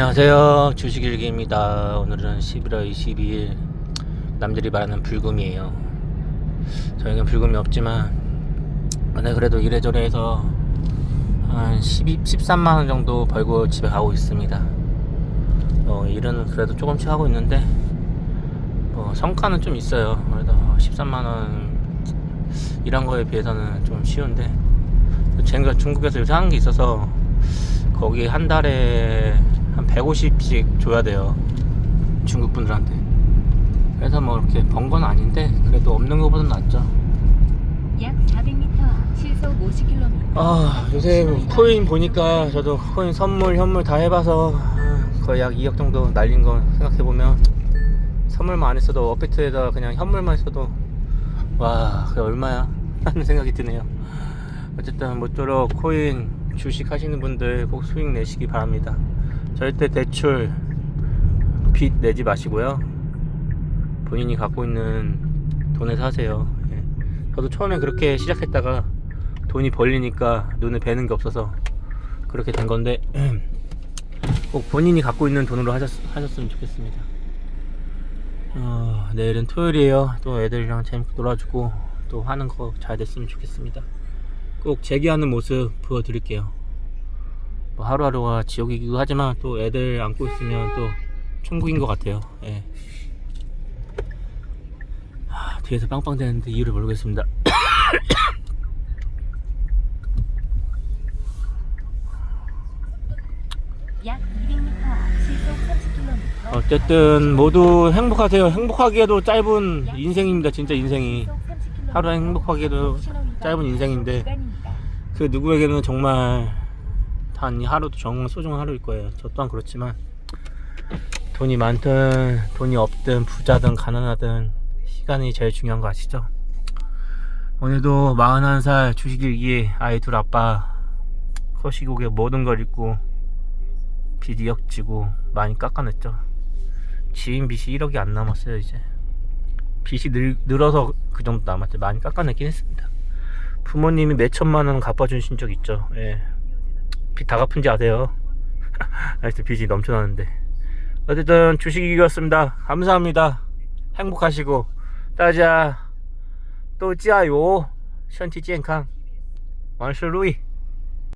안녕하세요. 주식일기입니다. 오늘은 11월 22일 남들이 말하는 불금이에요. 저희는 불금이 없지만 오늘 그래도 이래저래 해서 한 12, 13만원 정도 벌고 집에 가고 있습니다. 어, 일은 그래도 조금씩 하고 있는데 뭐 성과는 좀 있어요. 그래도 13만원 일한 거에 비해서는 좀 쉬운데 제가 중국에서 요새 하는 게 있어서 거기 한 달에 한 150씩 줘야 돼요. 중국 분들한테. 그래서 뭐 이렇게 번 건 아닌데 그래도 없는 것보다는 낫죠. 약 400m 시속 50km. 아 요새 코인 보니까 저도 코인 선물 현물 다 해봐서 아, 거의 약 2억 정도 날린 거 생각해 보면 선물만 안 했어도 어페트에다 그냥 현물만 했어도 와 그게 얼마야 하는 생각이 드네요. 어쨌든 모쪼록 코인 주식 하시는 분들 꼭 수익 내시기 바랍니다. 절대 대출 빚 내지 마시고요. 본인이 갖고 있는 돈에 사세요. 예. 저도 처음에 그렇게 시작했다가 돈이 벌리니까 눈에 뵈는 게 없어서 그렇게 된 건데 꼭 본인이 갖고 있는 돈으로 하셨, 하셨 으면 좋겠습니다. 어, 내일은 토요일이에요. 또 애들이랑 재밌게 놀아주고 또 하는 거 잘 됐으면 좋겠습니다. 꼭 재기하는 모습 보여드릴게요. 뭐 하루하루가 지옥이기도 하지만 또 애들 안고 있으면 또 천국인 것 같아요. 예. 하, 뒤에서 빵빵 대는데 이유를 모르겠습니다. 약 200m 시속 30km. 어쨌든 모두 행복하세요. 행복하기에도 짧은 인생입니다. 진짜 인생이. 하루 행복하게도 짧은 인생인데 그 누구에게는 정말 단이 하루도 정말 소중한 하루일 거예요. 저 또한 그렇지만 돈이 많든 돈이 없든 부자든 가난하든 시간이 제일 중요한 거 아시죠? 오늘도 41살 주식일기에 아이 둘 아빠 거시국에 모든 걸 잊고 빚 2억 지고 많이 깎아냈죠. 지인 빚이 1억이 안 남았어요 이제. 빚이 늘, 늘어서 그 정도 남았죠. 많이 깎아내긴 했습니다. 부모님이 몇 천만 원 갚아주신 적 있죠. 예. 빚 다 갚은지 아세요? 아직도 빚이 넘쳐나는데. 어쨌든 주식이었습니다. 감사합니다. 행복하시고, 따자, 또 짜요. 身体健康,万事如意.